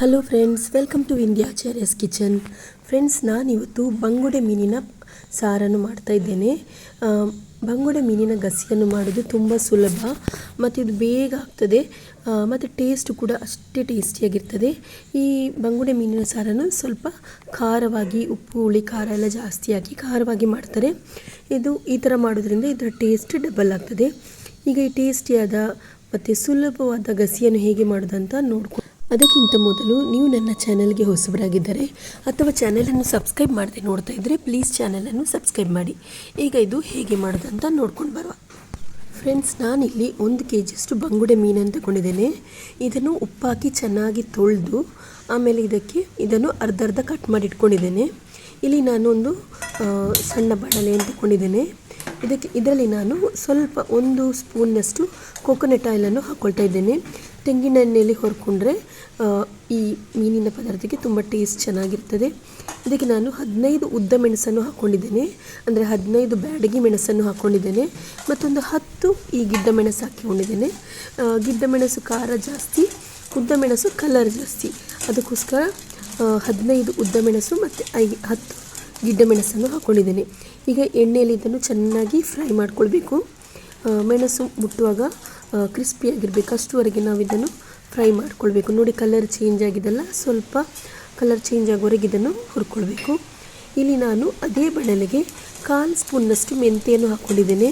Hello friends welcome to ಇಂಡಿಯಾಚಾರ್ಯಸ್ kitchen friends ನಾನಿವತ್ತು ಬಂಗುಡೆ ಮೀನಿನ ಸಾರನ್ನು ಮಾಡ್ತಾ ಇದ್ದೇನೆ. ಬಂಗುಡೆ ಮೀನಿನ ಗಸಿಯನ್ನು ಮಾಡೋದು ತುಂಬ ಸುಲಭ ಮತ್ತು ಇದು ಬೇಗ ಆಗ್ತದೆ. ಮತ್ತು ಟೇಸ್ಟ್ ಕೂಡ ಅಷ್ಟೇ ಟೇಸ್ಟಿಯಾಗಿರ್ತದೆ ಈ ಬಂಗುಡೆ ಮೀನಿನ ಸಾರನ್ನು ಸ್ವಲ್ಪ ಖಾರವಾಗಿ, ಉಪ್ಪು, ಹುಳಿ, ಖಾರ ಎಲ್ಲ ಜಾಸ್ತಿ ಹಾಕಿ ಖಾರವಾಗಿ ಮಾಡ್ತಾರೆ. ಇದು ಈ ಥರ ಮಾಡೋದ್ರಿಂದ ಇದರ ಟೇಸ್ಟ್ ಡಬಲ್ ಆಗ್ತದೆ. ಈಗ ಈ ಟೇಸ್ಟಿಯಾದ ಮತ್ತು ಸುಲಭವಾದ ಗಸಿಯನ್ನು ಹೇಗೆ ಮಾಡೋದಂತ ನೋಡ್ಕೊ ಅದಕ್ಕಿಂತ ಮೊದಲು ನೀವು ನನ್ನ ಚಾನಲ್ಗೆ ಹೊಸಬರಾಗಿದ್ದರೆ ಅಥವಾ ಚಾನಲನ್ನು ಸಬ್ಸ್ಕ್ರೈಬ್ ಮಾಡದೆ ನೋಡ್ತಾ ಇದ್ದರೆ ಪ್ಲೀಸ್ ಚಾನಲನ್ನು ಸಬ್ಸ್ಕ್ರೈಬ್ ಮಾಡಿ. ಈಗ ಇದು ಹೇಗೆ ಮಾಡೋದಂತ ನೋಡ್ಕೊಂಡು ಬರುವ. ಫ್ರೆಂಡ್ಸ್, ನಾನಿಲ್ಲಿ ಒಂದು ಕೆ ಜಿಯಷ್ಟು ಬಂಗುಡೆ ಮೀನನ್ನು ತಗೊಂಡಿದ್ದೇನೆ. ಇದನ್ನು ಉಪ್ಪಾಕಿ ಚೆನ್ನಾಗಿ ತೊಳೆದು ಆಮೇಲೆ ಇದಕ್ಕೆ ಇದನ್ನು ಅರ್ಧ ಅರ್ಧ ಕಟ್ ಮಾಡಿ ಇಟ್ಕೊಂಡಿದ್ದೇನೆ. ಇಲ್ಲಿ ನಾನೊಂದು ಸಣ್ಣ ಬಾಣಲೆಯನ್ನು ತಗೊಂಡಿದ್ದೇನೆ. ಇದಕ್ಕೆ ಇದರಲ್ಲಿ ನಾನು ಸ್ವಲ್ಪ ಒಂದು ಸ್ಪೂನ್ನಷ್ಟು ಕೊಕೊನಟ್ ಆಯಿಲನ್ನು ಹಾಕ್ಕೊಳ್ತಾ ಇದ್ದೇನೆ. ತೆಂಗಿನ ಎಣ್ಣೆಯಲ್ಲಿ ಹೊರ್ಕೊಂಡ್ರೆ ಈ ಮೀನಿನ ಪದಾರ್ಥಕ್ಕೆ ತುಂಬ ಟೇಸ್ಟ್ ಚೆನ್ನಾಗಿರ್ತದೆ. ಇದಕ್ಕೆ ನಾನು ಹದಿನೈದು ಉದ್ದ ಮೆಣಸನ್ನು ಹಾಕ್ಕೊಂಡಿದ್ದೇನೆ ಅಂದರೆ ಹದಿನೈದು ಬ್ಯಾಡಗಿ ಮೆಣಸನ್ನು ಹಾಕ್ಕೊಂಡಿದ್ದೇನೆ ಮತ್ತೊಂದು ಹತ್ತು ಈ ಗಿಡ್ಡ ಮೆಣಸು ಹಾಕಿಕೊಂಡಿದ್ದೇನೆ. ಗಿಡ್ಡ ಮೆಣಸು ಖಾರ ಜಾಸ್ತಿ, ಉದ್ದ ಮೆಣಸು ಕಲರ್ ಜಾಸ್ತಿ. ಅದಕ್ಕೋಸ್ಕರ ಹದಿನೈದು ಉದ್ದ ಮೆಣಸು ಮತ್ತು ಐ, ಹತ್ತು ಗಿಡ್ಡ ಮೆಣಸನ್ನು ಹಾಕ್ಕೊಂಡಿದ್ದೇನೆ ಈಗ ಎಣ್ಣೆಯಲ್ಲಿ ಇದನ್ನು ಚೆನ್ನಾಗಿ ಫ್ರೈ ಮಾಡ್ಕೊಳ್ಬೇಕು. ಮೆಣಸು ಮುಟ್ಟುವಾಗ ಕ್ರಿಸ್ಪಿಯಾಗಿರಬೇಕು ಅಷ್ಟುವರೆಗೆ ನಾವು ಇದನ್ನು ಫ್ರೈ ಮಾಡ್ಕೊಳ್ಬೇಕು. ನೋಡಿ ಕಲರ್ ಚೇಂಜ್ ಆಗಿದೆಲ್ಲ? ಸ್ವಲ್ಪ ಕಲರ್ ಚೇಂಜ್ ಆಗೋವರೆಗೆ ಇದನ್ನು ಹುರ್ಕೊಳ್ಬೇಕು. ಇಲ್ಲಿ ನಾನು ಅದೇ ಬಾಣಲೆಗೆ ಕಾಲು ಸ್ಪೂನ್ನಷ್ಟು ಮೆಂತೆಯನ್ನು ಹಾಕ್ಕೊಂಡಿದ್ದೇನೆ.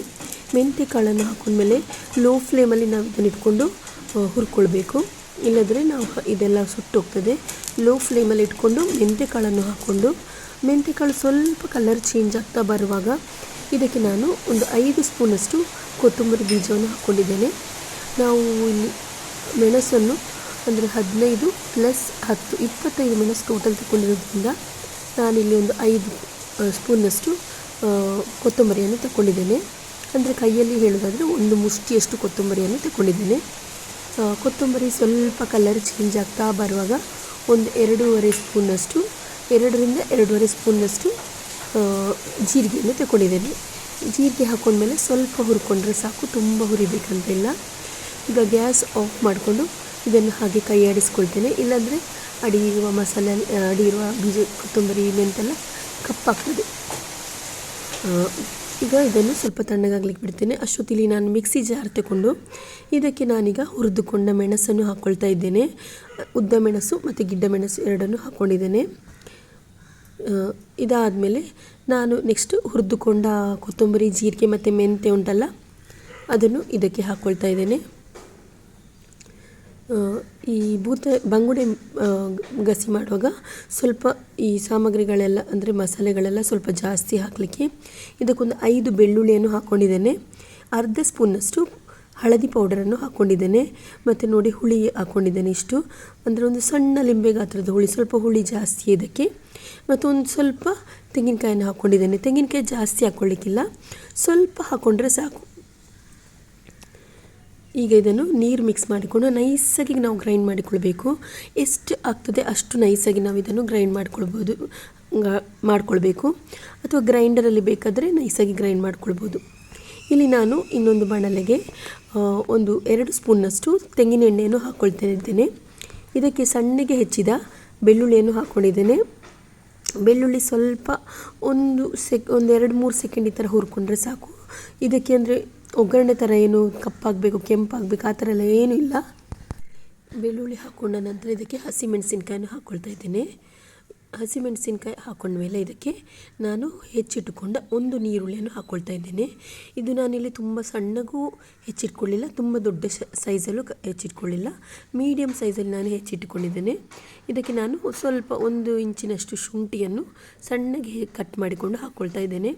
ಮೆಂತೆ ಕಾಳನ್ನು ಹಾಕೊಂಡ್ಮೇಲೆ ಲೋ ಫ್ಲೇಮಲ್ಲಿ ನಾವು ಇದನ್ನು ಇಟ್ಕೊಂಡು ಹುರ್ಕೊಳ್ಬೇಕು. ಇಲ್ಲದ್ರೆ ನಾವು ಇದೆಲ್ಲ ಸುಟ್ಟೋಗ್ತದೆ. ಲೋ ಫ್ಲೇಮಲ್ಲಿ ಇಟ್ಕೊಂಡು ಮೆಂತೆ ಕಾಳನ್ನು ಹಾಕ್ಕೊಂಡು, ಮೆಂತೆ ಕಾಳು ಸ್ವಲ್ಪ ಕಲರ್ ಚೇಂಜ್ ಆಗ್ತಾ ಬರುವಾಗ ಇದಕ್ಕೆ ನಾನು ಒಂದು ಐದು ಸ್ಪೂನಷ್ಟು ಕೊತ್ತಂಬರಿ ಬೀಜವನ್ನು ಹಾಕ್ಕೊಂಡಿದ್ದೇನೆ. ನಾವು ಇಲ್ಲಿ ಮೆಣಸನ್ನು ಅಂದರೆ ಹದಿನೈದು ಪ್ಲಸ್ ಹತ್ತು, ಇಪ್ಪತ್ತೈದು ಮೆಣಸು ಟೋಟಲ್ ತಗೊಂಡಿರೋದ್ರಿಂದ ನಾನಿಲ್ಲಿ ಒಂದು ಐದು ಸ್ಪೂನ್ನಷ್ಟು ಕೊತ್ತಂಬರಿಯನ್ನು ತಗೊಂಡಿದ್ದೇನೆ ಅಂದರೆ ಕೈಯಲ್ಲಿ ಹೇಳೋದಾದರೆ ಒಂದು ಮುಷ್ಟಿಯಷ್ಟು ಕೊತ್ತಂಬರಿಯನ್ನು ತಗೊಂಡಿದ್ದೇನೆ ಕೊತ್ತಂಬರಿ ಸ್ವಲ್ಪ ಕಲರ್ ಚೇಂಜ್ ಆಗ್ತಾ ಬರುವಾಗ ಒಂದು ಎರಡೂವರೆ ಸ್ಪೂನಷ್ಟು, ಎರಡರಿಂದ ಎರಡೂವರೆ ಸ್ಪೂನ್ನಷ್ಟು ಜೀರಿಗೆಯನ್ನು ತಗೊಂಡಿದ್ದೇನೆ ಜೀರಿಗೆ ಹಾಕೊಂಡ್ಮೇಲೆ ಸ್ವಲ್ಪ ಹುರ್ಕೊಂಡ್ರೆ ಸಾಕು, ತುಂಬ ಹುರಿಬೇಕಂತಿಲ್ಲ ಈಗ ಗ್ಯಾಸ್ ಆಫ್ ಮಾಡಿಕೊಂಡು ಇದನ್ನು ಹಾಗೆ ಕೈ ಆಡಿಸ್ಕೊಳ್ತೇನೆ ಇಲ್ಲಾಂದರೆ ಅಡಿ ಇರುವ ಮಸಾಲೆ, ಅಡಿ ಇರುವ ಬೀಜ, ಕೊತ್ತಂಬರಿ, ಮೆಂತೆಲ್ಲ ಕಪ್ಪಾಗ್ತದೆ. ಈಗ ಇದನ್ನು ಸ್ವಲ್ಪ ತಣ್ಣಗಾಗ್ಲಿಕ್ಕೆ ಬಿಡ್ತೇನೆ. ಅಷ್ಟೊತ್ತಿಲಿ ನಾನು ಮಿಕ್ಸಿ ಜಾರ್ ತಗೊಂಡು ಇದಕ್ಕೆ ನಾನೀಗ ಹುರಿದುಕೊಂಡ ಮೆಣಸನ್ನು ಹಾಕ್ಕೊಳ್ತಾ ಇದ್ದೇನೆ. ಉದ್ದ ಮೆಣಸು ಮತ್ತು ಗಿಡ್ಡ ಮೆಣಸು ಎರಡನ್ನು ಹಾಕ್ಕೊಂಡಿದ್ದೇನೆ. ಇದಾದಮೇಲೆ ನಾನು ನೆಕ್ಸ್ಟ್ ಹುರಿದುಕೊಂಡ ಕೊತ್ತಂಬರಿ, ಜೀರಿಗೆ ಮತ್ತು ಮೆಂತೆ ಉಂಟಲ್ಲ, ಅದನ್ನು ಇದಕ್ಕೆ ಹಾಕ್ಕೊಳ್ತಾ ಇದ್ದೇನೆ. ಈ ಭೂತ, ಬಂಗುಡೆ ಗಸಿ ಮಾಡುವಾಗ ಸ್ವಲ್ಪ ಈ ಸಾಮಗ್ರಿಗಳೆಲ್ಲ, ಅಂದರೆ ಮಸಾಲೆಗಳೆಲ್ಲ ಸ್ವಲ್ಪ ಜಾಸ್ತಿ ಹಾಕಲಿಕ್ಕೆ ಇದಕ್ಕೊಂದು ಐದು ಬೆಳ್ಳುಳ್ಳಿಯನ್ನು ಹಾಕ್ಕೊಂಡಿದ್ದೇನೆ ಅರ್ಧ ಸ್ಪೂನಷ್ಟು ಹಳದಿ ಪೌಡರನ್ನು ಹಾಕ್ಕೊಂಡಿದ್ದೇನೆ ಮತ್ತು ನೋಡಿ ಹುಳಿ ಹಾಕ್ಕೊಂಡಿದ್ದೇನೆ ಇಷ್ಟು. ಅಂದರೆ ಒಂದು ಸಣ್ಣ ಲಿಂಬೆ ಗಾತ್ರದ ಹುಳಿ, ಸ್ವಲ್ಪ ಹುಳಿ ಜಾಸ್ತಿ ಇದಕ್ಕೆ. ಮತ್ತು ಒಂದು ಸ್ವಲ್ಪ ತೆಂಗಿನಕಾಯನ್ನು ಹಾಕ್ಕೊಂಡಿದ್ದೇನೆ ತೆಂಗಿನಕಾಯಿ ಜಾಸ್ತಿ ಹಾಕ್ಕೊಳ್ಳಿಕ್ಕಿಲ್ಲ. ಸ್ವಲ್ಪ ಹಾಕ್ಕೊಂಡ್ರೆ ಸಾಕು. ಈಗ ಇದನ್ನು ನೀರು ಮಿಕ್ಸ್ ಮಾಡಿಕೊಂಡು ನೈಸಾಗಿ ನಾವು ಗ್ರೈಂಡ್ ಮಾಡಿಕೊಳ್ಬೇಕು. ಎಷ್ಟು ಆಗ್ತದೆ ಅಷ್ಟು ನೈಸಾಗಿ ನಾವು ಇದನ್ನು ಗ್ರೈಂಡ್ ಮಾಡ್ಕೊಳ್ಬೋದು ಮಾಡ್ಕೊಳ್ಬೇಕು. ಅಥವಾ ಗ್ರೈಂಡರಲ್ಲಿ ಬೇಕಾದರೆ ನೈಸಾಗಿ ಗ್ರೈಂಡ್ ಮಾಡ್ಕೊಳ್ಬೋದು. ಇಲ್ಲಿ ನಾನು ಇನ್ನೊಂದು ಬಾಣಲೆಗೆ ಒಂದು ಎರಡು ಸ್ಪೂನ್ನಷ್ಟು ತೆಂಗಿನ ಎಣ್ಣೆಯನ್ನು ಹಾಕ್ಕೊಳ್ತಾ ಇದಕ್ಕೆ ಸಣ್ಣಗೆ ಹೆಚ್ಚಿದ ಬೆಳ್ಳುಳ್ಳಿಯನ್ನು ಹಾಕ್ಕೊಂಡಿದ್ದೇನೆ ಬೆಳ್ಳುಳ್ಳಿ ಸ್ವಲ್ಪ ಒಂದು ಸೆಕ್ ಒಂದು ಎರಡು ಮೂರು ಸೆಕೆಂಡ್ ಈ ಥರ ಹುರ್ಕೊಂಡ್ರೆ ಸಾಕು. ಇದಕ್ಕೆ ಅಂದರೆ ಒಗ್ಗರಣೆ ಥರ ಏನು, ಕಪ್ಪಾಗಬೇಕು, ಕೆಂಪಾಗಬೇಕು, ಆ ಥರ ಎಲ್ಲ ಏನೂ ಇಲ್ಲ. ಬೆಳ್ಳುಳ್ಳಿ ಹಾಕ್ಕೊಂಡ ನಂತರ ಇದಕ್ಕೆ ಹಸಿಮೆಣಸಿನ್ಕಾಯನ್ನು ಹಾಕ್ಕೊಳ್ತಾ ಇದ್ದೇನೆ. ಹಸಿಮೆಣಸಿನ್ಕಾಯಿ ಮೇಲೆ ಇದಕ್ಕೆ ನಾನು ಹೆಚ್ಚಿಟ್ಟುಕೊಂಡ ಒಂದು ನೀರುಳ್ಳಿಯನ್ನು ಹಾಕ್ಕೊಳ್ತಾ ಇದ್ದೇನೆ. ಇದು ನಾನಿಲ್ಲಿ ತುಂಬ ಸಣ್ಣಗೂ ಹೆಚ್ಚಿಟ್ಕೊಳ್ಳಿಲ್ಲ, ತುಂಬ ದೊಡ್ಡ ಸೈಜಲ್ಲೂ ಹೆಚ್ಚಿಟ್ಕೊಳ್ಳಿಲ್ಲ. ಮೀಡಿಯಮ್ ಸೈಜಲ್ಲಿ ನಾನು ಹೆಚ್ಚಿಟ್ಟುಕೊಂಡಿದ್ದೇನೆ ಇದಕ್ಕೆ ನಾನು ಸ್ವಲ್ಪ ಒಂದು ಇಂಚಿನಷ್ಟು ಶುಂಠಿಯನ್ನು ಸಣ್ಣಗೆ ಕಟ್ ಮಾಡಿಕೊಂಡು ಹಾಕ್ಕೊಳ್ತಾ ಇದ್ದೇನೆ.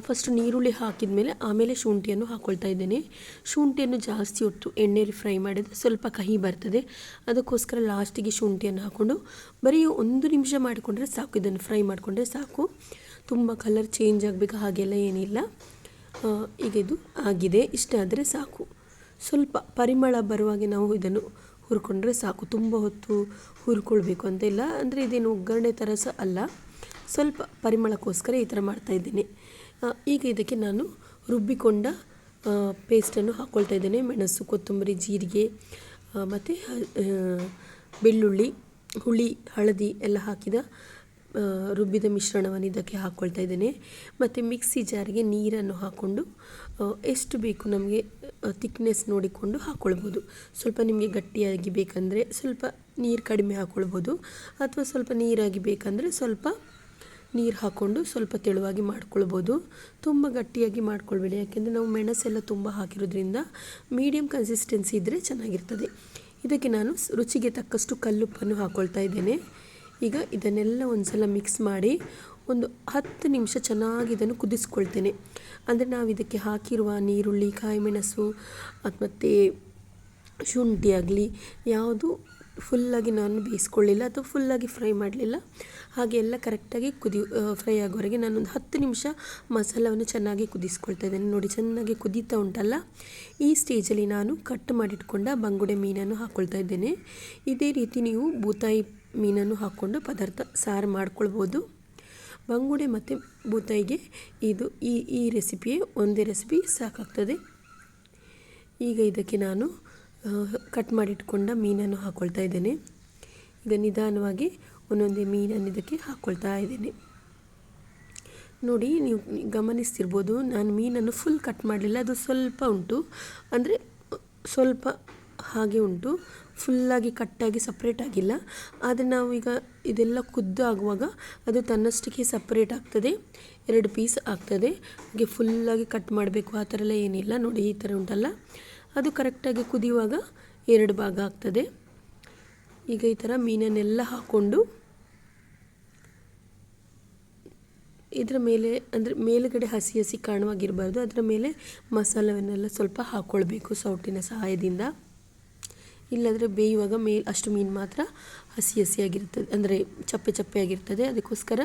ಫಸ್ಟ್ ನೀರುಳ್ಳಿ ಹಾಕಿದ ಮೇಲೆ ಆಮೇಲೆ ಶುಂಠಿಯನ್ನು ಹಾಕ್ಕೊಳ್ತಾ ಇದ್ದೇನೆ. ಶುಂಠಿಯನ್ನು ಜಾಸ್ತಿ ಹೊತ್ತು ಎಣ್ಣೆಯಲ್ಲಿ ಫ್ರೈ ಮಾಡಿದರೆ ಸ್ವಲ್ಪ ಕಹಿ ಬರ್ತದೆ. ಅದಕ್ಕೋಸ್ಕರ ಲಾಸ್ಟಿಗೆ ಶುಂಠಿಯನ್ನು ಹಾಕ್ಕೊಂಡು ಬರೀ ಒಂದು ನಿಮಿಷ ಮಾಡಿಕೊಂಡ್ರೆ ಸಾಕು, ಇದನ್ನು ಫ್ರೈ ಮಾಡಿಕೊಂಡ್ರೆ ಸಾಕು. ತುಂಬ ಕಲರ್ ಚೇಂಜ್ ಆಗಬೇಕು, ಹಾಗೆಲ್ಲ ಏನಿಲ್ಲ. ಈಗ ಇದು ಆಗಿದೆ, ಇಷ್ಟ ಆದರೆ ಸಾಕು. ಸ್ವಲ್ಪ ಪರಿಮಳ ಬರುವಾಗೆ ನಾವು ಇದನ್ನು ಹುರ್ಕೊಂಡ್ರೆ ಸಾಕು. ತುಂಬ ಹೊತ್ತು ಹುರ್ಕೊಳ್ಬೇಕು ಅಂತ ಇಲ್ಲ, ಅಂದರೆ ಇದೇನು ಒಗ್ಗರಣೆ ಥರ ಸಹ ಅಲ್ಲ. ಸ್ವಲ್ಪ ಪರಿಮಳಕ್ಕೋಸ್ಕರ ಈ ಥರ ಮಾಡ್ತಾಯಿದ್ದೀನಿ ಈಗ ಇದಕ್ಕೆ ನಾನು ರುಬ್ಬಿಕೊಂಡ ಪೇಸ್ಟನ್ನು ಹಾಕ್ಕೊಳ್ತಾ ಇದ್ದೇನೆ. ಮೆಣಸು, ಕೊತ್ತಂಬರಿ, ಜೀರಿಗೆ ಮತ್ತು ಬೆಳ್ಳುಳ್ಳಿ. ಹುಳಿ, ಹಳದಿ ಎಲ್ಲ ಹಾಕಿದ ರುಬ್ಬಿದ ಮಿಶ್ರಣವನ್ನು ಇದಕ್ಕೆ ಹಾಕ್ಕೊಳ್ತಾ ಇದ್ದೇನೆ. ಮತ್ತು ಮಿಕ್ಸಿ ಜಾರಿಗೆ ನೀರನ್ನು ಹಾಕ್ಕೊಂಡು ಎಷ್ಟು ಬೇಕು ನಮಗೆ ತಿಕ್ನೆಸ್ ನೋಡಿಕೊಂಡು ಹಾಕ್ಕೊಳ್ಬೋದು ಸ್ವಲ್ಪ ನಿಮಗೆ ಗಟ್ಟಿಯಾಗಿ ಬೇಕಂದರೆ ಸ್ವಲ್ಪ ನೀರು ಕಡಿಮೆ ಹಾಕ್ಕೊಳ್ಬೋದು ಅಥವಾ ಸ್ವಲ್ಪ ನೀರಾಗಿ ಬೇಕಂದರೆ ಸ್ವಲ್ಪ ನೀರು ಹಾಕ್ಕೊಂಡು ಸ್ವಲ್ಪ ತೆಳುವಾಗಿ ಮಾಡ್ಕೊಳ್ಬೋದು. ತುಂಬ ಗಟ್ಟಿಯಾಗಿ ಮಾಡ್ಕೊಳ್ಬೇಡಿ. ಯಾಕೆಂದರೆ ನಾವು ಮೆಣಸೆಲ್ಲ ತುಂಬ ಹಾಕಿರೋದ್ರಿಂದ ಮೀಡಿಯಮ್ ಕನ್ಸಿಸ್ಟೆನ್ಸಿ ಇದ್ದರೆ ಚೆನ್ನಾಗಿರ್ತದೆ. ಇದಕ್ಕೆ ನಾನು ರುಚಿಗೆ ತಕ್ಕಷ್ಟು ಕಲ್ಲುಪ್ಪನ್ನು ಹಾಕ್ಕೊಳ್ತಾ ಇದ್ದೇನೆ. ಈಗ ಇದನ್ನೆಲ್ಲ ಒಂದ್ಸಲ ಮಿಕ್ಸ್ ಮಾಡಿ ಒಂದು ಹತ್ತು ನಿಮಿಷ ಚೆನ್ನಾಗಿ ಇದನ್ನು ಕುದಿಸ್ಕೊಳ್ತೇನೆ. ಅಂದರೆ ನಾವು ಇದಕ್ಕೆ ಹಾಕಿರುವ ನೀರುಳ್ಳಿ, ಕಾಯಿಮೆಣಸು ಮತ್ತು ಶುಂಠಿ ಆಗಲಿ, ಯಾವುದು ಫುಲ್ಲಾಗಿ ನಾನು ಬೇಯಿಸ್ಕೊಳ್ಳಿಲ್ಲ ಅಥವಾ ಫುಲ್ಲಾಗಿ ಫ್ರೈ ಮಾಡಲಿಲ್ಲ. ಹಾಗೆ ಎಲ್ಲ ಕರೆಕ್ಟಾಗಿ ಕುದಿ ಫ್ರೈ ಆಗೋವರೆಗೆ ನಾನೊಂದು ಹತ್ತು ನಿಮಿಷ ಮಸಾಲವನ್ನು ಚೆನ್ನಾಗಿ ಕುದಿಸ್ಕೊಳ್ತಾ ಇದ್ದೇನೆ. ನೋಡಿ, ಚೆನ್ನಾಗಿ ಕುದೀತಾ ಉಂಟಲ್ಲ? ಈ ಸ್ಟೇಜಲ್ಲಿ ನಾನು ಕಟ್ ಮಾಡಿಟ್ಕೊಂಡ ಬಂಗುಡೆ ಮೀನನ್ನು ಹಾಕ್ಕೊಳ್ತಾ ಇದ್ದೇನೆ. ಇದೇ ರೀತಿ ನೀವು ಬೂತಾಯಿ ಮೀನನ್ನು ಹಾಕ್ಕೊಂಡು ಪದಾರ್ಥ ಸಾರು ಮಾಡ್ಕೊಳ್ಬೋದು. ಬಂಗುಡೆ ಮತ್ತು ಬೂತಾಯಿಗೆ ಇದು ಈ ಈ ರೆಸಿಪಿಯೇ ಒಂದೇ ರೆಸಿಪಿ ಸಾಕಾಗ್ತದೆ. ಈಗ ಇದಕ್ಕೆ ನಾನು ಕಟ್ ಮಾಡಿಟ್ಕೊಂಡ ಮೀನನ್ನು ಹಾಕ್ಕೊಳ್ತಾ ಇದ್ದೇನೆ. ಈಗ ನಿಧಾನವಾಗಿ ಒಂದೊಂದೇ ಮೀನನ್ನು ಇದಕ್ಕೆ ಹಾಕ್ಕೊಳ್ತಾ ಇದ್ದೇನೆ. ನೋಡಿ, ನೀವು ಗಮನಿಸ್ತಿರ್ಬೋದು, ನಾನು ಮೀನನ್ನು ಫುಲ್ ಕಟ್ ಮಾಡಲಿಲ್ಲ, ಅದು ಸ್ವಲ್ಪ ಉಂಟು. ಅಂದರೆ ಸ್ವಲ್ಪ ಹಾಗೆ ಉಂಟು ಫುಲ್ಲಾಗಿ ಕಟ್ಟಾಗಿ ಸಪ್ರೇಟ್ ಆಗಿಲ್ಲ. ಆದರೆ ನಾವು ಈಗ ಇದೆಲ್ಲ ಕುದ್ದು ಆಗುವಾಗ ಅದು ತನ್ನಷ್ಟಕ್ಕೆ ಸಪ್ರೇಟ್ ಆಗ್ತದೆ, ಎರಡು ಪೀಸ್ ಆಗ್ತದೆ. ಹಾಗೆ ಫುಲ್ಲಾಗಿ ಕಟ್ ಮಾಡಬೇಕು, ಆ ಥರ ಎಲ್ಲ ಏನಿಲ್ಲ. ನೋಡಿ, ಈ ಥರ ಉಂಟಲ್ಲ. ಅದು ಕರೆಕ್ಟಾಗಿ ಕುದಿಯುವಾಗ ಎರಡು ಭಾಗ ಆಗ್ತದೆ. ಈಗ ಈ ಥರ ಮೀನನ್ನೆಲ್ಲ ಹಾಕ್ಕೊಂಡು ಇದರ ಮೇಲೆ, ಅಂದರೆ ಮೇಲುಗಡೆ ಹಸಿ ಹಸಿ ಕಾಣುವಾಗಿರಬಾರ್ದು. ಅದರ ಮೇಲೆ ಮಸಾಲವನ್ನೆಲ್ಲ ಸ್ವಲ್ಪ ಹಾಕ್ಕೊಳ್ಬೇಕು ಸೌಟಿನ ಸಹಾಯದಿಂದ. ಇಲ್ಲಾಂದರೆ ಬೇಯುವಾಗ ಮೇಲ್ ಅಷ್ಟು ಮೀನು ಮಾತ್ರ ಹಸಿ ಹಸಿಯಾಗಿರ್ತದೆ ಅಂದರೆ ಚಪ್ಪೆ ಚಪ್ಪೆ ಆಗಿರ್ತದೆ. ಅದಕ್ಕೋಸ್ಕರ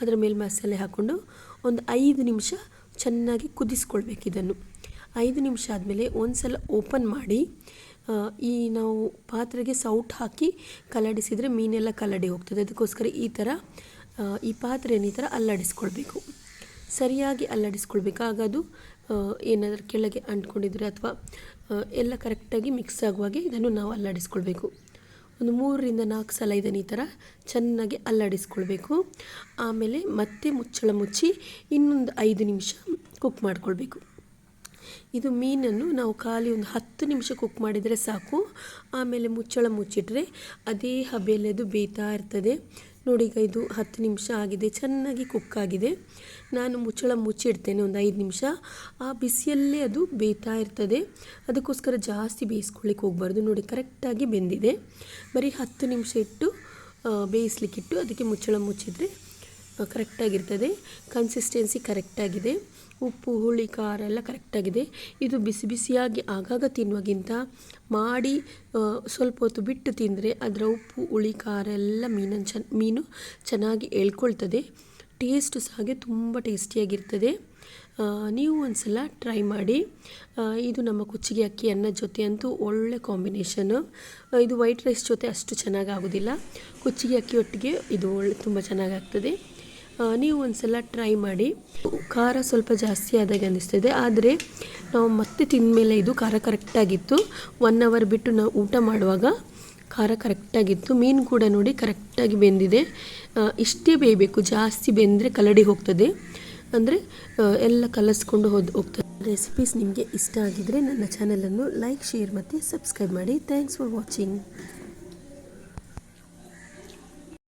ಅದರ ಮೇಲೆ ಮಸಾಲೆ ಹಾಕ್ಕೊಂಡು ಒಂದು ಐದು ನಿಮಿಷ ಚೆನ್ನಾಗಿ ಕುದಿಸ್ಕೊಳ್ಬೇಕು ಇದನ್ನು. ಐದು ನಿಮಿಷ ಆದಮೇಲೆ ಒಂದು ಸಲ ಓಪನ್ ಮಾಡಿ ಈ ನಾವು ಪಾತ್ರೆಗೆ ಸೌಟ್ ಹಾಕಿ ಕಲ್ಲಡಿಸಿದರೆ ಮೀನೆಲ್ಲ ಕಲ್ಲಡಿ ಹೋಗ್ತದೆ. ಅದಕ್ಕೋಸ್ಕರ ಈ ಥರ ಈ ಪಾತ್ರೆಯನ್ನು ಈ ಥರ ಅಲ್ಲಾಡಿಸ್ಕೊಳ್ಬೇಕು. ಸರಿಯಾಗಿ ಅಲ್ಲಾಡಿಸ್ಕೊಳ್ಬೇಕು. ಆಗ ಅದು ಏನಾದರೂ ಕೆಳಗೆ ಅಂಟ್ಕೊಂಡಿದ್ರೆ ಅಥವಾ ಎಲ್ಲ ಕರೆಕ್ಟಾಗಿ ಮಿಕ್ಸ್ ಆಗುವಾಗೆ ಇದನ್ನು ನಾವು ಅಲ್ಲಾಡಿಸ್ಕೊಳ್ಬೇಕು. ಒಂದು ಮೂರರಿಂದ ನಾಲ್ಕು ಸಲ ಇದನ್ನು ಈ ಥರ ಚೆನ್ನಾಗಿ ಅಲ್ಲಾಡಿಸ್ಕೊಳ್ಬೇಕು. ಆಮೇಲೆ ಮತ್ತೆ ಮುಚ್ಚಳ ಮುಚ್ಚಿ ಇನ್ನೊಂದು ಐದು ನಿಮಿಷ ಕುಕ್ ಮಾಡ್ಕೊಳ್ಬೇಕು. ಇದು ಮೀನನ್ನು ನಾವು ಖಾಲಿ ಒಂದು ಹತ್ತು ನಿಮಿಷ ಕುಕ್ ಮಾಡಿದರೆ ಸಾಕು. ಆಮೇಲೆ ಮುಚ್ಚಳ ಮುಚ್ಚಿಟ್ರೆ ಅದೇ ಹಬೆಯಲ್ಲಿ ಅದು ಬೇಯ್ತಾ ಇರ್ತದೆ. ನೋಡಿ ಈಗ ಇದು ಹತ್ತು ನಿಮಿಷ ಆಗಿದೆ, ಚೆನ್ನಾಗಿ ಕುಕ್ ಆಗಿದೆ. ನಾನು ಮುಚ್ಚಳ ಮುಚ್ಚಿಡ್ತೇನೆ ಒಂದು ಐದು ನಿಮಿಷ. ಆ ಬಿಸಿಯಲ್ಲೇ ಅದು ಬೇಯ್ತಾ ಇರ್ತದೆ. ಅದಕ್ಕೋಸ್ಕರ ಜಾಸ್ತಿ ಬೇಯಿಸ್ಕೊಳ್ಳಿಕ್ಕೆ ಹೋಗಬಾರ್ದು. ನೋಡಿ, ಕರೆಕ್ಟಾಗಿ ಬೆಂದಿದೆ. ಬರೀ ಹತ್ತು ನಿಮಿಷ ಇಟ್ಟು ಬೇಯಿಸ್ಲಿಕ್ಕಿಟ್ಟು ಅದಕ್ಕೆ ಮುಚ್ಚಳ ಮುಚ್ಚಿದರೆ ಕರೆಕ್ಟಾಗಿರ್ತದೆ. ಕನ್ಸಿಸ್ಟೆನ್ಸಿ ಕರೆಕ್ಟಾಗಿದೆ. ಉಪ್ಪು, ಹುಳಿ, ಖಾರ ಎಲ್ಲ ಕರೆಕ್ಟಾಗಿದೆ ಇದು ಬಿಸಿ ಬಿಸಿಯಾಗಿ ಆಗಾಗ ತಿನ್ನುವಾಗಿಂತ ಮಾಡಿ ಸ್ವಲ್ಪ ಹೊತ್ತು ಬಿಟ್ಟು ತಿಂದರೆ ಅದರ ಉಪ್ಪು, ಹುಳಿ, ಖಾರ ಎಲ್ಲ ಮೀನನ್ನು ಚೆನ್ನ ಮೀನು ಚೆನ್ನಾಗಿ ಎಳ್ಕೊಳ್ತದೆ ಟೇಸ್ಟು ಸಹ ಹಾಗೆ ತುಂಬ ಟೇಸ್ಟಿಯಾಗಿರ್ತದೆ ನೀವು ಒಂದು ಸಲ ಟ್ರೈ ಮಾಡಿ ಇದು ನಮ್ಮ ಕುಚ್ಚಿಗೆ ಅಕ್ಕಿ ಅನ್ನದ ಜೊತೆ ಅಂತೂ ಒಳ್ಳೆ ಕಾಂಬಿನೇಷನು ಇದು ವೈಟ್ ರೈಸ್ ಜೊತೆ ಅಷ್ಟು ಚೆನ್ನಾಗಿ ಆಗೋದಿಲ್ಲ. ಕುಚ್ಚಿಗೆ ಅಕ್ಕಿ ಒಟ್ಟಿಗೆ ಇದು ಒಳ್ಳೆ, ತುಂಬ ಚೆನ್ನಾಗಾಗ್ತದೆ ನೀವು ಒಂದು ಸಲ ಟ್ರೈ ಮಾಡಿ. ಖಾರ ಸ್ವಲ್ಪ ಜಾಸ್ತಿ ಆದಾಗ ಅನ್ನಿಸ್ತದೆ. ಆದರೆ ನಾವು ಮತ್ತೆ ತಿಂದಮೇಲೆ ಇದು ಖಾರ ಕರೆಕ್ಟಾಗಿತ್ತು ಒನ್ ಅವರ್ ಬಿಟ್ಟು ನಾವು ಊಟ ಮಾಡುವಾಗ ಖಾರ ಕರೆಕ್ಟಾಗಿತ್ತು ಮೀನು ಕೂಡ ನೋಡಿ ಕರೆಕ್ಟಾಗಿ ಬೆಂದಿದೆ. ಇಷ್ಟೇ ಬೇಯಬೇಕು. ಜಾಸ್ತಿ ಬೆಂದರೆ ಕಲಡಿ ಹೋಗ್ತದೆ. ಅಂದರೆ ಎಲ್ಲ ಕಲಸ್ಕೊಂಡು ಹೋದ್ ಹೋಗ್ತದೆ. ರೆಸಿಪೀಸ್ ನಿಮಗೆ ಇಷ್ಟ ಆಗಿದ್ದರೆ ನನ್ನ ಚಾನಲನ್ನು ಲೈಕ್ ಶೇರ್ ಮತ್ತು ಸಬ್ಸ್ಕ್ರೈಬ್ ಮಾಡಿ. Thanks for watching